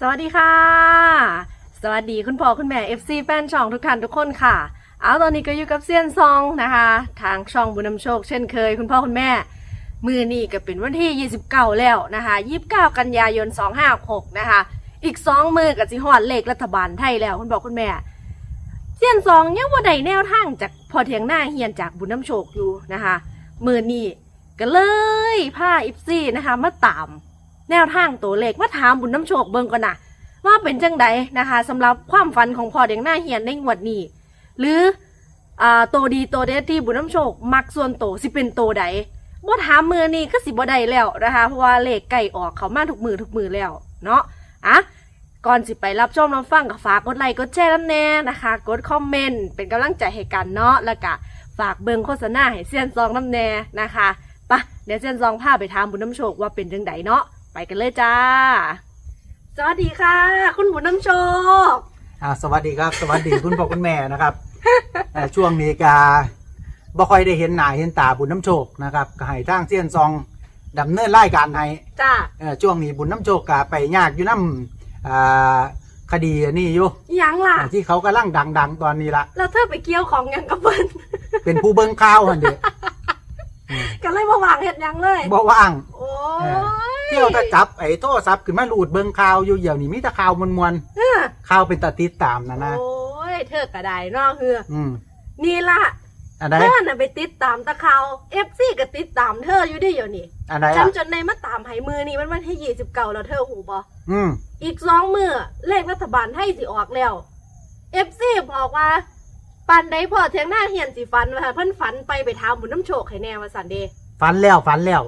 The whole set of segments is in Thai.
สวัสดีค่ะ สวัสดีคุณพ่อคุณแม่ FC แฟนช่องทุกท่านทุกคนค่ะ เอาตอนนี้ก็อยู่กับเซียนซองนะคะ ทางช่องบุญนำโชคเช่นเคย คุณพ่อคุณแม่ มือนี่ก็เป็นวันที่ 29 แล้วนะคะ 29 กันยายน 256 นะคะ อีก 2 มือกับสิฮอดเลขรัฐบาลไทยแล้วคุณบอกคุณแม่เซียนซองยังว่าใดแนวทางจากพอเทียงหน้าเฮียนจากบุญน้ำโชคอยู่นะคะ มือนี่ก็เลยพาอิฟซี่นะคะมาตาม แนวทางตัวเลขมาถามบุญน้ำโชคเบิ่งก่อนนะว่าเป็นจังใดนะคะสำหรับความฝันของพ่อเด็กหน้าเฮียนในงวดนี้ หรืออ่าตัวดีตัวเด็ดที่บุญน้ำโชค มักส่วนโตวสิเป็นตัวใดบ่ถามมือนี้ก็สิบ่ได้แล้วนะคะเพราะว่าเลขใกล้ออกเขามาทุกมือทุกมือแล้วเนาะอะก่อนสิไปรับชมรับฟังก็ฝากกดไลค์กดแชร์น้ำแน่นะคะ กดคอมเมนต์เป็นกำลังใจให้กันเนาะแล้วก็ฝากเบิ่งโฆษณาให้เซียนซองน้ำแน่นะคะไปะเดี๋ยวเซียนซองพาไปถามบุญน้ำโชคว่าเป็นจังใดเนาะ ไปกันเลยจ้า สวัสดีค่ะ คุณบุญน้ำโชคอ่าสวัสดีครับ สวัสดีคุณพ่อคุณแม่นะครับเอ่อช่วงนี้กาบ่ค่อยได้เห็นหน้าเห็นตาบุญน้ำโชคนะครับก็ให้ทางเซียนซองดำเนินรายการให้จ้าเอ่อช่วงนี้บุญน้ำโชคกาไปยากอยู่น้ำอ่าคดีอันนี้อยู่ยังล่ะที่เขากำลังดัง ๆ ตอนนี้ละ แล้วเธอไปเกี่ยวของหยังกับเพิ่นเป็นผู้เบิ้งข่าวหันเดี กันเลยมาวางเห็ดหยังเลย บ่ว่าง โอ้เออเที่ยวแตะจับไอ้โทรศัพท์ขึ้นมาลูดเบิ้งข่าวอยู่เดี๋ยวนี้มีแต่ข่าวมวนเออๆข่าวเป็นตาติดตามนะนะโอ้ยเธอกระไดเนาะเฮือ อืมนี่ล่ะอันใดเธอน่ะไปติดตามตะเขาเอฟซีก็ติดตามเธออยู่ดิเดี๋ยวนี้อันใดฉัอะนจนในมาตามไห้มือนี่มันวันที่ยี่สิบเก้าแล้วเธอหูบ่อืมอีกสองมือเลขรัฐบาลไทยสิออกแล้วเอฟซีบอกว่า ปันใดพอเทียงหน้าเฮียนสิฟันว่าเพิ่นฝันไปไปทามบุญน้ำโชคให้แน่ว่าสันเดฝันแล้วฝันแล้ว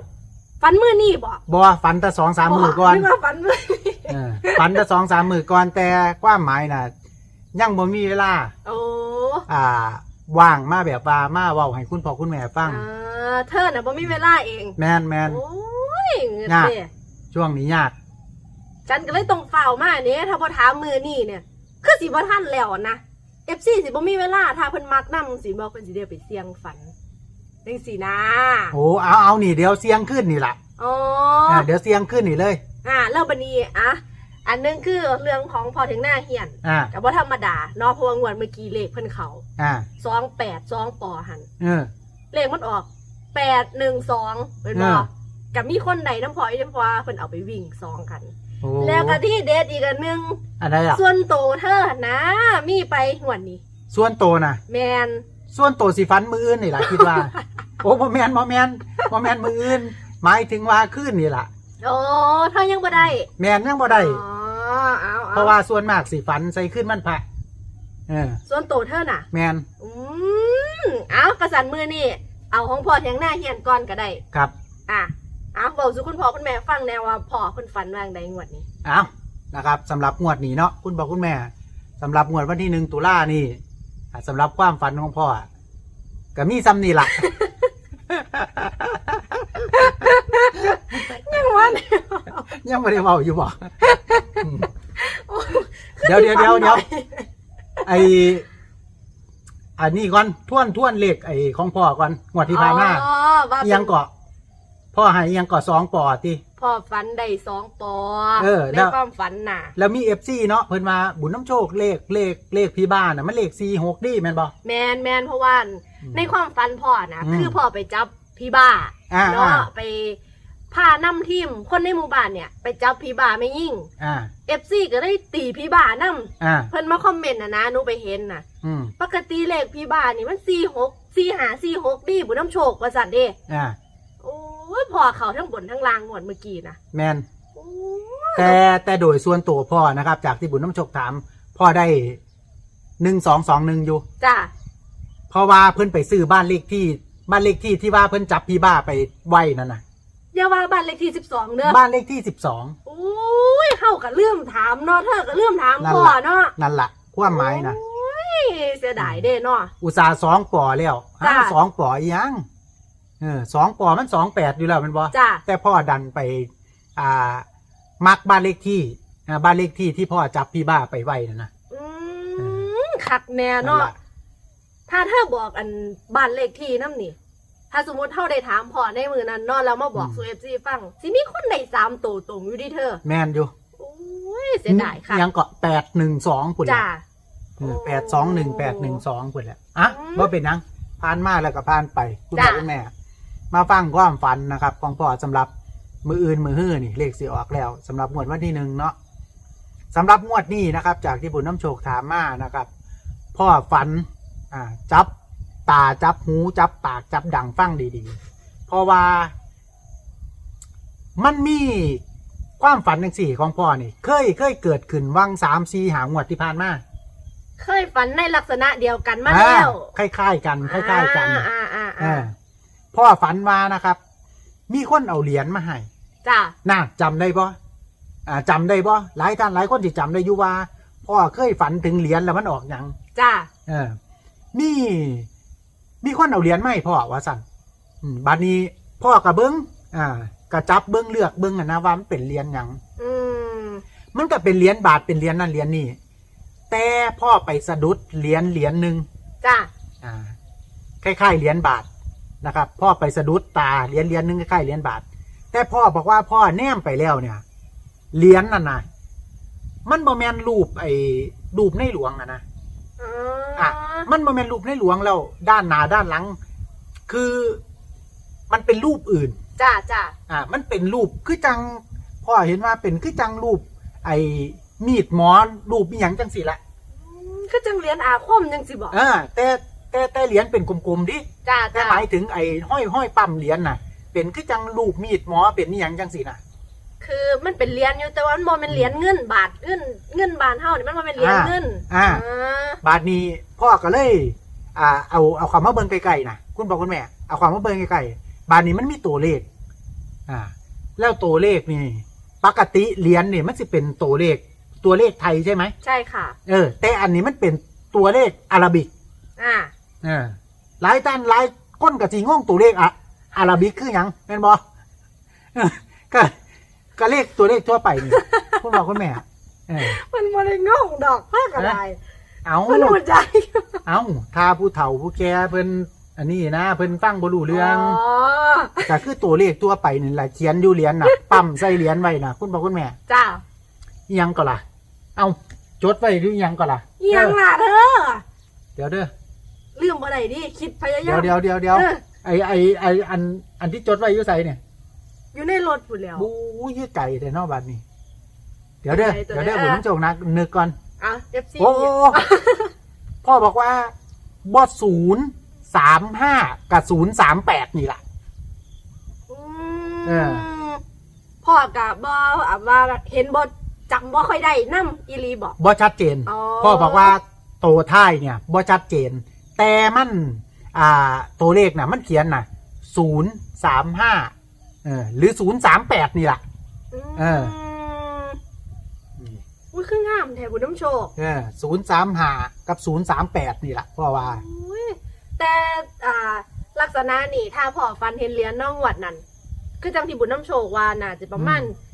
ฝันมือนี่บ่บ่ฝันแต่สองสามมือก่อนนึกว่าฝันมือเออฝันแต่สองสามมือก่อนแต่ความหมายน่ะยังบ่มีเวลา โอ้อ่า ว่างมาแบบว่ามาเว้าให้คุณพ่อคุณแม่ฟัง อ่าเธอน่ะบ่มีเวลาเองแมนแมน โอ้ยเงินยาก เด้ช่วงนี้ยาก ฉันก็เลยต้องเฝ้ามาเนี่ยถ้าพอถามมือนี่เนี่ย คือสิบ่ทันแล้วนะ FC สิบ่มีเวลาถ้าเพิ่นมักนํสิบ่เพิ่นสิได้ไปเสี่ยงฝันจังซี่นะโอ้เอาเอานี่เดี๋ยวเสียงขึ้นนี่ล่ะอ๋ออ่าเดี๋ยวเสียงขึ้นนี่เลย อ่าแล้วบัดนี้อะอันหนึงคือเรื่องของพอถึงหน้าเฮียนอ่าก็บ่ธรรมดาเนาะเพราะว่างวดเมื่อกี้เลขเพิ่นเขาอ่า28 2ปอหันเออเลขมันออก812เป็นบ่อ่ากับมีคนใดน้ำพออีน้ำพอเพิ่นเอาไปวิ่งซองกัน โอ้แล้วก็ที่เด็ดอีกอันหนึง อันใดอะส่วนโตเธอนะ มีไปหวนนี้ส่วนโตวน่ะ แมนส่วนโตวสิฟันมืออื่นนี่ล่ะคิดว่า โอ้บ่แมนบ่แมนบ่แมนมืออื่น หมายถึงว่าขึ้นนี่ล่ะ โอ้เธอยังบ่ได้แมนยังบ่ได้ อ๋อเอาเพราะว่าส่วนมากสิฟันใส่ขึ้นมันพระเออ ส่วนโตเธอน่ะ แมนอืมเอากระสันมือนี่ เอาของพ่อเทียงหน้าเฮียนก่อนก็ได้ ครับ อะเอาบอกสุคุณพ่อคุณแม่ฟังแนวว่าพ่อคุณฝันว่างใดงวดนี้เอานะครับสำหรับงวดนี้เนาะคุณบอกคุณแม่สำหรับงวดวันที่หนึ่งตุลานี่อะสำหรับความฝันของพ่ออะก็มีซ้ำนี่ละ ยังวะเนี่ยยังไม่ได้เบาอยู่บ่ อืมเดี๋ยวเดี๋ยวเดี๋ยวเดี๋ยวไออันนี้ก่อนท่วนท่วนเลขไอของพ่อก่อนงวดที่ผ่านมาอ๋อว่าอิหยังเกาะ พ่อให้อิหยังเกาะสองปอติ พ่อฝันได้สองปอเออในแล้ว ความฝันน่ะ แล้วมีเอฟซีเนาะเพิ่นมาบุญน้ำโชคเลขเลขเลขพี่บ้านน่ะมันเลขสี่หกดิแม่นบ่ แมนแมนเพราะว่าอืมในความฝันพ่อนะอืม คือพ่อไปจับพี่บ้าอ่าเนาะอ่าไปพานำทีมคนในหมู่บ้านเนี่ย ไปจับพี่บ้าไม่ยิ่งอ่าเอฟซีก็ได้ตีพี่บ้านำอ่าเพิ่นมาคอมเมนต์นะนะหนูไปเห็นน่ะ อืมปกติเลขพี่บ้านนี่มันสี่หกสี่หาสี่หกดีบุญน้ำโชคว่าสันเด้อ่าโอ้ ยพ่อเขาทั้งบนทั้งล่างหมดเมื่อกี้นะแมนโอ้แต่แต่โดยส่วนตัวพ่อนะครับ จากที่บุญน้ำโชคถาม พ่อได้หนึ่งสองสองหนึ่งอยู่ จ้าเพราะว่าเพิ่นไปซื้อบ้านเลขที่บ้านเลขที่ที่ว่าเพิ่นจับพี่บ้าไปไว้นั่นนะอย่าว่าบ้านเลขที่สิบสองเนอะบ้านเลขที่สิบสองโอ้ยเฮาก็เลื่อมถามเนาะเธอก็เลื่อมถามนั่นพ่อล่ะเนาะนั่นละความหมายนะโอ้ยเสียดายเด้เนาะอุตสาห์สองปอแล้วจ้ะห้าสองปออีหยัง เออสองปอมันสองแปดอยู่แล้วแมันบ่จ้าแต่พ่อดันไป อ่า มักบ้านเลขที่อ่าบ้านเลขที่ที่พ่อจับพี่บ้าไปไว้นั่นนะอืมคักแน่นั่นเนาะ ล่ะถ้าเธอบอกอันบ้านเลขที่น้ำนี่ ถ้าสมมติเท่าได้ถามพ่อในมือนั้นเนาะแล้วมาบอกอืมสูเอฟซีฟัง สิมีคนในสามตัวตรงอยู่ดิเธอ แมนอยู่โอ้อุ้ยเสียดายค่ะ ยังเกาะแปดหนึ่งสองปุ่นจ้า แปดสองหนึ่งแปดหนึ่งสองปุ่นแหละอะอืมว่าเป็นนังผ่านมาแล้วก็ผ่านไป คุณพ่อจ้ะ คุณแม่ มาฟังความฝันนะครับของพ่อสำหรับมืออื่นมือฮื้อนี่เลขสีออกแล้วสำหรับงวดวันที่หนึ่งเนาะสำหรับงวดนี้นะครับ จากที่บุญน้ำโชคถามมานะครับ พ่อฝันอ่าจับตาจับหูจับปากจับดังฟังดีๆ เพราะว่า มันมีความฝันทั้งสี่ของพ่อนี่ เคยเคยเกิดขึ้นวังสามสี่หางวดที่ผ่านมาเคยฝันในลักษณะเดียวกันมาแล้วอ่าคล้ายๆกันคล้ายๆกันอ่าอ่าเออ่าอ พ่อฝันมานะครับ มีคนเอาเหรียญมาให้จ้าน่าจำได้ปะอ่าจำได้ปะหลายท่านหลายคนที่จำได้อยู่ว่า พ่อเคยฝันถึงเหรียญแล้วมันออกหยังจ้าเออมีมีคนเอาเหรียญมาให้พ่อว่าสั่นอืมบัดนี้พ่อกระเบิ้งอ่ากระจับเบิ้งเลือกเบิ้งอะนะว่ามันเป็นเหรียญหยัง อืมมันก็เป็นเหรียญบาทเป็นเหรียญนั่นเหรียญนี่แต่พ่อไปสะดุดเหรียญเหรียญหนึ่งจ้าอ่าคล้ายๆเหรียญบาท นะครับ พ่อไปสะดุดตาเหรียญเหรียญหนึงคล้ายๆเหรียญบาท แต่พ่อบอกว่าพ่อแนมไปแล้วเนี่ยเหรียญนั่นนะมันบ่แมนรูปไอ้รูปในหลวงอะนะอ๋ออะมันบ่แมนรูปในหลวงแล้วด้านหน้าด้านหลัง คือมันเป็นรูปอื่นจ้าจ้าอ่ามันเป็นรูปคือจังพ่อเห็นว่าเป็นคือจังรูป ไอ้มีดหมอรูปอหย่างจังสิละอืมก็จังเรียนอาคมจังสิบอกอ่าแต่ แต่แต่เหรียญเป็นกลมๆดิจ้าแต่จ้าหมายถึงไอ้ห้อยห้อยปั๊มเหรียญน่ะ เป็นคือจังรูปมีดหมอเป็นนี่ยังจังสิน่ะ คือมันเป็นเหรียญอยู่แต่ว่ามันบ่เป็นเหรียญเงินบาทเงินเงินบาทเท่านี่มันบ่เป็นเหรียญอ่าเงินอ่าาบาดนี้พ่อก็เลย อ่า เอาเอาความมาเบิ่งไกลๆน่ะคุณบอกคุณแม่ เอาความมาเบิ่งไกลๆบาดนี้มันมีตัวเลข อ่า แล้วตัวเลขนี่ ปกติเหรียญนี่มันสิเป็นตัวเลข ตัวเลขไทยใช่ไหมใช่ค่ะ เออ แต่อันนี้มันเป็นตัวเลขอาราบิก อ่า เออหลายท่านหลายคนกับจีง่วงตัวเลขอะอาราบิกคือหยังแม่นบอก็ก็เลขตัวเลขทั่วไปนี่คุณบอกคุณแม่เออ มันบ่ได้งงดอกภาคอะไรเอา มันหัวใจเอาถ้าผู้เฒ่าผู้แก่เพิ่นอันนี้นะเพิ่นฟังบ่รู้เรื่องอ๋อก็คือตัวเลขทั่วไปนี่แหละเขียนอยู่เหรียญน่ะปั๊มใส่เหรียญไว้น่ะ คุณบอกคุณแม่จ้าอิหยังก็ล่ะ เอาจดไว้หรืออิหยังก็ล่ะเอียงล่ะเธอ เดี๋ยวเด้อ ลืมบ่ได้ดิคิดพยายาเดี๋ยวม เดี๋ยวเดี๋ยวเดี๋ยวเออ ไอไอไออันอันที่จดไว้อยู่ใส่เนี่ยอยู่ในรถพุ่นแล้ว บู้ยืดไก่แต่นอกบัดนี้เดี๋ยวเด้อไก่ตัวเดี๋ยวเด้อเด้ผอมต้องจงนะนึกก่อน อะ FC โอ้โอ้โอ้พ่อบอกว่าบอศูนย์สามห้ากับศูนย์สามแปดนี่แหละ อืเออ มพ่อกับบ่อะว่าเห็นบ่จำบ่ค่อยได้นํอีหลีบอก บอชัดเจน อ๋อ พ่อบอกว่าโตท้ายเนี่ยบอชัดเจน แต่มันอ่าตัวเลขน่ะมันเขียนน่ะศูนย์สามห้าเออหรือศูนย์สามแปดนี่แหละมเออ อุ้ยคืองามแท้บุญน้ำโชคเออศูนย์สามห้ากับศูนย์สามแปดนี่แหละพ่อว่า อุ้ยแต่อ่า ลักษณะนี่ถ้าพ่อฟันเห็นเหรียญน้องหวัดนั่นคือจังที่บุญน้ำโชคว่าน่าจะประมาณ อืม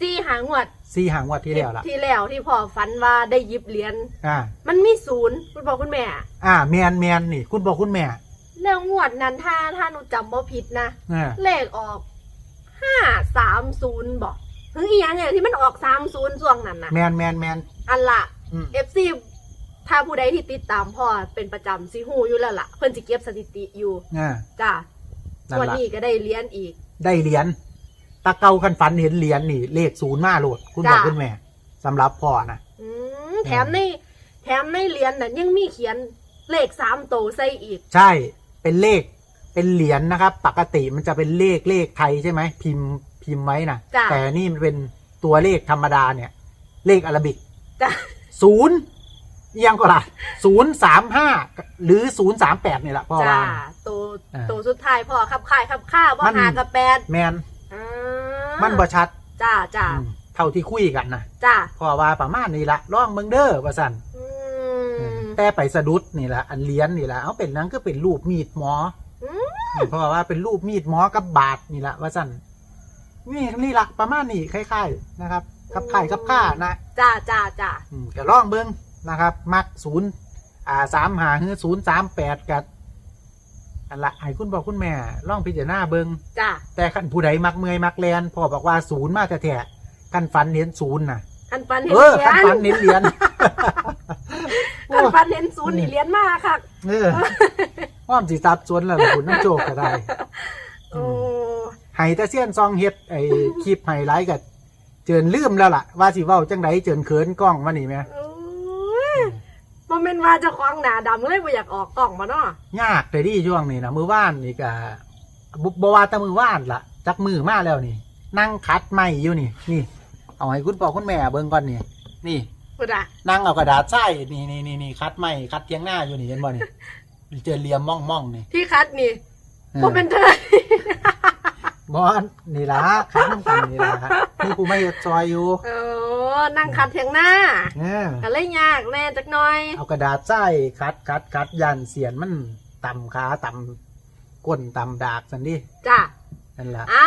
สี่หางวดสี่หางวัดที่แล้วล่ะ ที่แล้วที่พ่อฝันว่าได้หยิบเหรียญอ่า มันมีศูนย์คุณบอกคุณแม่ อ่าแมนแมนนี่ คุณบอกคุณแม่แล้วงวดนั้นถ้าถ้าหนูจำบ่ผิดนะ อ่าเลขออกห้าสามศูนย์บอกเฮ้ยอหยังเนี่ยที่มันออกสามศูนย์ช่วงนั้นนะแมนแมนแมนอันละอืมเอฟซีถ้าผู้ใดที่ติดตามพ่อเป็นประจำซิฮูอยู่แล้วล่ะ เพิ่นสิเก็บสถิติอยู่อ่าจ้านั่นวันละนี้ก็ได้เลี้ยนอีก ได้เหรียญ ตะเกาคันฝันเห็นเหรียญนี่ เลขศูนย์มาโหลด คุณบอกจ้ะ คุณแม่สำหรับพ่อนะอืมแถมในแถมในเหรียญน่ะยังมีเขียนเลขสามโตวใส่อีก ใช่เป็นเลขเป็นเหรียญนะครับ ปกติมันจะเป็นเลขเลขไทยใช่ไหมพิมพ์พิมพ์ไว้นะจ้ะ แต่นี่มันเป็นตัวเลขธรรมดาเนี่ย เลขอาราบิก จ้าศูนย์เอียังก็ล่ะศูนย์สามห้าหรือศูนย์สามแปดนี่แหละพ่อจ้าว่าตัวอ่าตัวสุดท้ายพ่อขับค่ายขับค่าบ่มันหากับแปดแมน อ่า มันบ่ชัดจ้าจ้าอืมเท่าที่คุยกันนะจ้าพ่อว่าประมาณนี้ละร่องเบิงเด้อว่าสันอืม แต่ไปสะดุดนี่แหละอันเลี้ยนนี่แหละเอาเป็นนั้นก็เป็นรูปมีดหมออืมนี่เพราะว่าเป็นรูปมีดหมอกับบาดนี่แหละว่าสั่นนี่นี่หลักประมาณนี้คล้ายๆนะครับกับไข่กับข้านะ จ้าจ้าจ้าอืมก็ลองเบิ้งนะครับ มักศูนย์อ่าสามหาคือศูนย์สามแปดกับ อันละให้คุณบอกคุณแม่ลองพิจารณาเบิ้งจ้าแต่ขันผู้ใดมักเมื่อยมักแลนพ่อบอกว่าศูนย์มาแต่แท้ๆกันฝันเห็นศูนย์น่ะคันฟันเห็นเออเหรียคันญฝันเน้นเหรียญคันฟันเห็นศูนย์นี่เหรียญมากค่ะเอออ้อมสิซับสวนแล้วล่ะคุณน้ำโจกก็ได้โอ้ไห้แต่เซียนซองเฮ็ดไอ้คลิปไฮไลท์ก็เจินลืมแล้วล่ะ ว่าสิเว้าจังไดเจินเขินกล้องมานี่แหม่โอ้ย บ่แม่นว่าเจะคว้าของหนาดำเลยบ่อยากออกกล่องมาเนาะยากแต่ดีช่วงนี้นะมือว่านนี่ก็บ่บ่ว่าแต่มือว่านล่ะจักมือมาแล้วนี่ นั่งคัดไม้อยู่นี่ นี่ เอาให้คุณพ่อคุณแม่เบิ่งก่อนนี่ นี่ พุ่นอะนั่งเอากระดาษใส่นี่นี่นี่นี่คัดไม้คัดเทียงหน้าอยู่นี่เห็นบ่นี่เจอเหลี่ยมม่องม่องๆนี่ที่คัดนี่เออบ่เป็นเธอบ่นี่ล่ะคัดน้ำกันนี่ล่ะนี่กูไม่เฮ็ดซอยอยู่โอ้ นั่งคัดเทียงหน้าเออก็เลยยากแน่จักหน่อยเอากระดาษใส่คัดคัดคัดยันเสียนมันต่ำขาต่ำก้นต่ำดากสันดิจ้ะนั่นล่ะอะ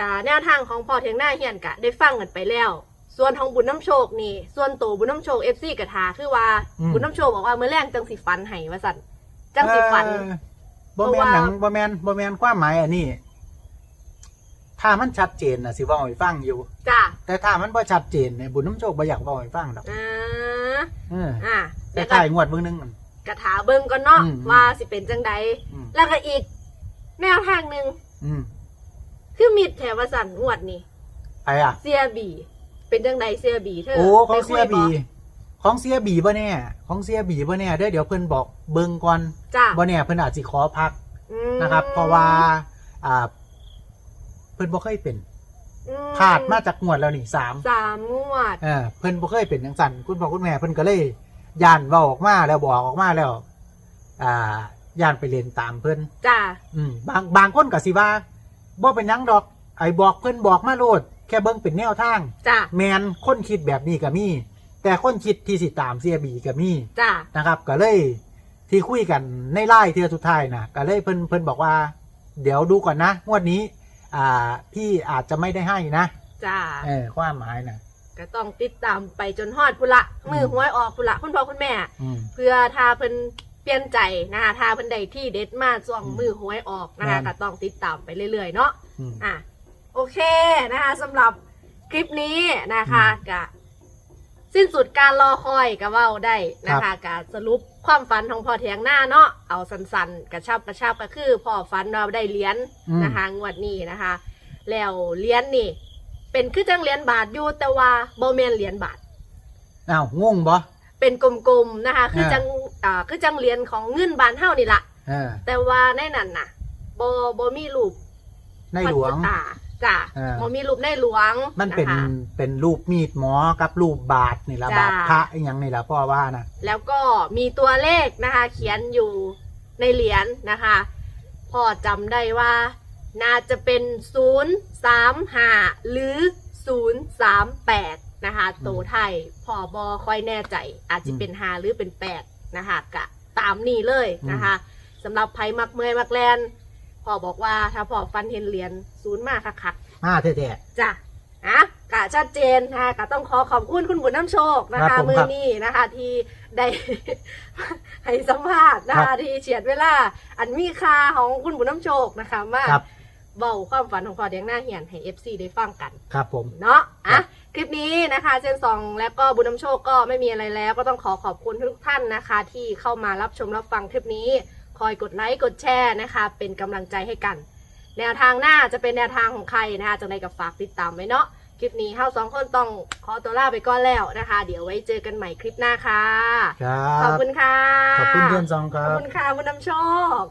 อ่าแนวทางของพ่อเทียงหน้าเฮียนกะ ได้ฟังกันไปแล้ว ส่วนของบุญน้ำโชคนี่ ส่วนตัวบุญน้ำโชค FC กะทาคือว่าบุญน้ำโชคบอกว่าเมื่อแรงจังสิฟันให้ว่าสั่นจังสิฟัน เออบ่แมนหนังบ่แมนบ่แมนความหมายอันนี้ ถ้ามันชัดเจนน่ะสิเว้าให้ฟังอยู่ จ้ะแต่ถ้ามันบ่ชัดเจนเนี่ยบุญน้ำโชคบ่อยากเว้าให้ฟังดอกอ่าเอออ่าแต่เดี๋ยวก็ถ่ายงวดเบิ่งหนึงมันกระถาเบิ่งก่อนเนาะอืม ว่าสิเป็นจังใดอืมแล้วก็อีก แนวทางหนึ่งอืมคือมิดแถวสันงวดนี่ไปอะ เสียบี เป็นจังใดเสียบีเธอโอ้ของได้คุเสียบีบ่ของเสียบีบ่แน่ของเสียบีบ่แน่เด้อเดี๋ยวเพิ่นบอกเบิ่งก่อนจ้ะบ่แน่เพิ่นอาจสิขอพักอืมนะครับ เพราะว่าอ่า เพิ่นบ่เคยเป็นอืพลาดมาจากงวดแล้วนี่สามสามงวด เออเพิ่นบ่เคยเป็นจังซั่นคุณพ่อคุณแม่เพิ่นก็เลยย่านเว้าออกมาแล้วบอกออกมาแล้ว อ่าย่านไปเรียนตามเพิ่น จ้ะ อืมบางบางคนก็สิว่าบ่เป็นหยังดอก ไอ้บอกเพิ่นบอกมาโลด แค่เบิ่งเป็นแนวทาง จ้ะ แมนคนคิดแบบนี้ก็มี แต่คนคิดที่สิตามเสียบีก็มีจ้ะ นะครับ ก็เลยที่คุยกันในไล่เทือสุดท้ายนะก็เลยเพิ่นเพิ่นบอกว่า เดี๋ยวดูก่อนนะงวดนี้ อ่าพี่อาจจะไม่ได้ให้นะจ้ะเออความหมายนะก็ต้องติดตามไปจนฮอดพุละมือหวยออกพุละคุณพ่อคุณแม่ อืม เพื่อถ้าเพิ่นเปลี่ยนใจนะคะถ้าเพิ่นได้ที่เด็ดมาช่วงอืมมือหวยออกนะคะแม่นก็ต้องติดตามไปเรื่อยๆเนาะ อืม อะ โอเคนะคะสำหรับคลิปนี้นะคะอืมกะ สิ้นสุดการรอคอยก็เว้าได้นะครัคะบกะสรุปความฝันของพ่อเทียงหน้าเนาะเอาสันๆกระชับกระชับก็คือพ่อฝันเราได้เหรียญอืม นะคะงวดนี้นะคะ แล้วเหรียญนี่ เป็นคือจังเหรียญบาทอยู่แต่ว่าโบเมนเหรียญบาท อ้าวงงบ่ เป็นกลมๆนะคะ คืออ่าจังอ่าคือจังเหรียญของเงินบานเท่านี่ละเออ แต่ว่าในนั้นน่ะโบโบมีรูปในหลวง พระพุทธตา จ้ะอ่าโบมีรูปในหลวงมันเป็นนะคะ เป็นรูปมีดหมอกับรูปบาทนี่ละจ้า บาทพระอหยังนี่ละพ่อว่านะแล้วก็มีตัวเลขนะคะ เขียนอยู่ในเหรียญนะคะพ่อจำได้ว่า น่าจะเป็นศูนย์สามห้าหรือศูนย์สามแปดนะคะตัวไทยพ่อบอค่อยแน่ใจ อาจจะเป็นห้าหรือเป็นแปดนะคะกะตามนี้เลยนะคะสำหรับไพ่มักเมอยมักแลน พ่อบอกว่าถ้าพ่อฟันเห็นเหรียญศูนย์มากคักๆมาแท้จ้ะอะกะชัดเจนนะคะกะต้องขอขอบคุณคุณบุญน้ำโชคนะครัคะ บผมมืคอรับนี้นะคะที่ได้ ให้สัมภาษณ์นะครัคะบ ที่เฉียดเวลา อันมีค่าของคุณบุญน้ำโชคนะคะมาๆครับ เบาความฝันของพอเดียงหน้าเหียนให้ FC ได้ฟังกัน ครับผม เนาะครัอะบ คลิปนี้นะคะเซนซองและก็บุญน้ำโชคก็ไม่มีอะไรแล้ว ก็ต้องขอขอบคุณทุกท่านนะคะ ที่เข้ามารับชมรับฟังคลิปนี้ คอยกดไลค์กดแชร์นะคะ เป็นกำลังใจให้กัน แนวทางหน้าจะเป็นแนวทางของใครนะคะจังใดกับฝากติดตามไว้เนาะคลิปนี้เฮาสองคนต้องขอตัวลาไปก่อนแล้วนะคะ เดี๋ยวไว้เจอกันใหม่คลิปหน้าค่ะครัขอบบคุณค่ะขอบคุณเพื่อนซองคขรัอบบคุณค่ะบุญน้ำโชค